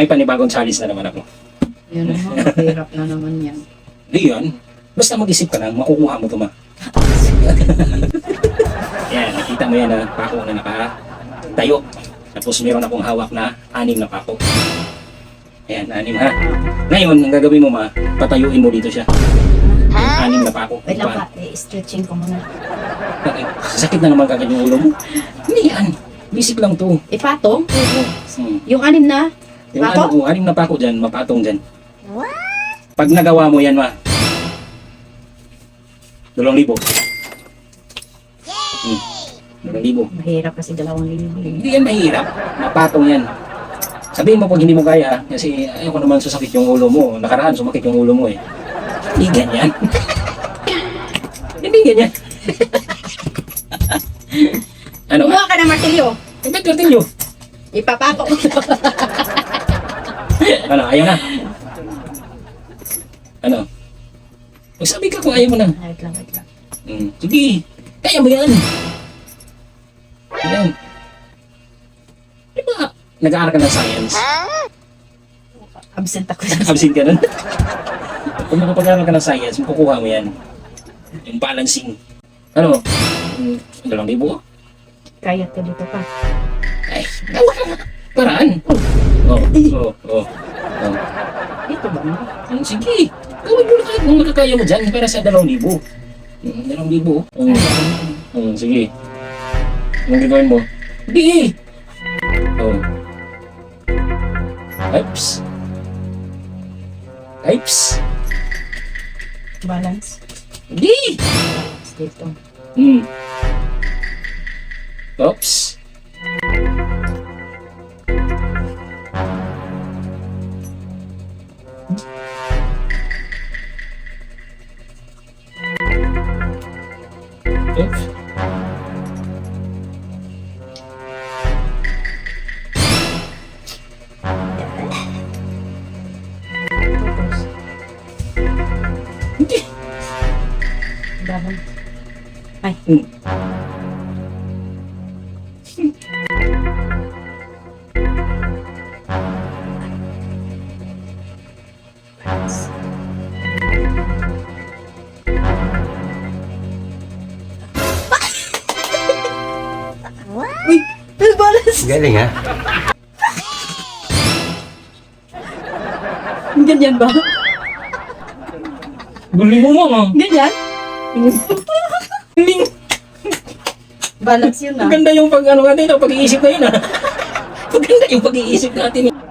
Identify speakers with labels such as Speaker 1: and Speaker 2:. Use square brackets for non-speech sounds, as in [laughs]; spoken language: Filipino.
Speaker 1: May panibagong challenge na naman ako.
Speaker 2: Yun naman, hirap na naman yan.
Speaker 1: Di yan. Basta mag-isip ka lang, makukuha mo ito ma. [laughs] yan, nakita mo yan na pako na nakatayo. Tapos meron akong hawak na anim na pako. Ayan, anim ha. Ngayon, ang gagawin mo ma, patayuin mo dito siya. Yung anim na pako.
Speaker 3: Wait lang pa, i-stretching ko muna.
Speaker 1: Bakit? Sakit na naman kagad yung ulo mo. Hindi yan. Basic lang to.
Speaker 2: Ipatong?
Speaker 1: Hmm.
Speaker 2: Yung anim na?
Speaker 1: Yung
Speaker 2: Pako?
Speaker 1: ano, oh, anim na pako dyan, mapatong dyan. Pag nagawa mo yan, ma. Dalawang libo. Hmm. Dalawang libo.
Speaker 3: Mahirap kasi dalawang libo.
Speaker 1: Hindi yan mahirap. Mapatong yan. Sabihin mo pag hindi mo kaya, kasi ayoko naman susakit yung ulo mo. Nakaraan, sumakit yung ulo mo eh. Hindi ganyan. [laughs] hindi ganyan. [laughs] ano?
Speaker 2: Kumuha ka ng martilyo.
Speaker 1: Bakit continue?
Speaker 2: Ipapatok mo. [laughs]
Speaker 1: Ano, ayaw na. Ano? Magsabi ka kung ayaw mo na.
Speaker 3: Wait lang, wait lang.
Speaker 1: Hmm. Sige, kaya mo yan. Yan. Di ba, nag-aaral ka ng science?
Speaker 3: Absent ako.
Speaker 1: Absent ka nun? Kung makapag-aaral ka ng science, makukuha mo yan. Yung balancing. Ano? Hmm, Dalawang libo?
Speaker 3: Kaya to dito pa.
Speaker 1: Ay, gawa ka nga. Paraan. Oh, oh, oh. oh.
Speaker 3: Dito ba? no?
Speaker 1: Hmm, sige, gawin mo na kahit kung makakaya mo dyan para sa dalawang libo. Hmm, dalawang libo. Hmm. Hmm, sige. Anong gagawin mo? Di! Oh. Oops. Oops.
Speaker 3: Balance.
Speaker 1: Di!
Speaker 3: Balance dito.
Speaker 1: Hmm. Oops. Oops.
Speaker 3: Tapos,
Speaker 1: Hindi.
Speaker 2: Uy, may balance.
Speaker 4: Galing ha?
Speaker 2: Ganyan ba?
Speaker 1: Galing mo mama.
Speaker 2: Ganyan?
Speaker 1: Galing.
Speaker 2: Balance yun ah.
Speaker 1: Maganda yung pag ano natin, pag-iisip na yun ah. Maganda yung pag-iisip natin. eh.